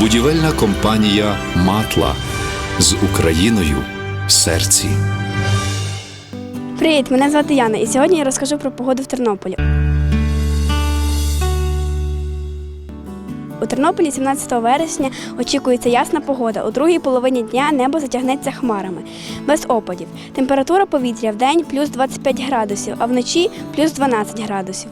Будівельна компанія Матла з Україною в серці. Привіт, мене звати Яна, і сьогодні я розкажу про погоду в Тернополі. Тернополі 17 вересня очікується ясна погода. У другій половині дня небо затягнеться хмарами, без опадів. Температура повітря в день плюс 25 градусів, а вночі плюс 12 градусів.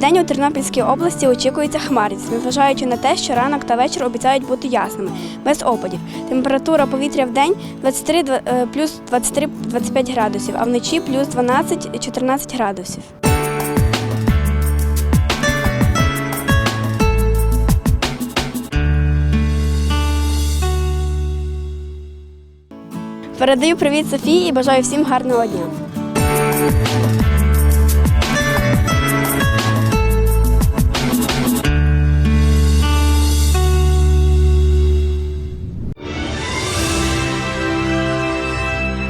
Вдень у Тернопільській області очікується хмарність, незважаючи на те, що ранок та вечір обіцяють бути ясними, без опадів. Температура повітря в день 23, два- е, плюс 23-25 градусів, а вночі плюс 12-14 градусів. Передаю привіт Софії і бажаю всім гарного дня.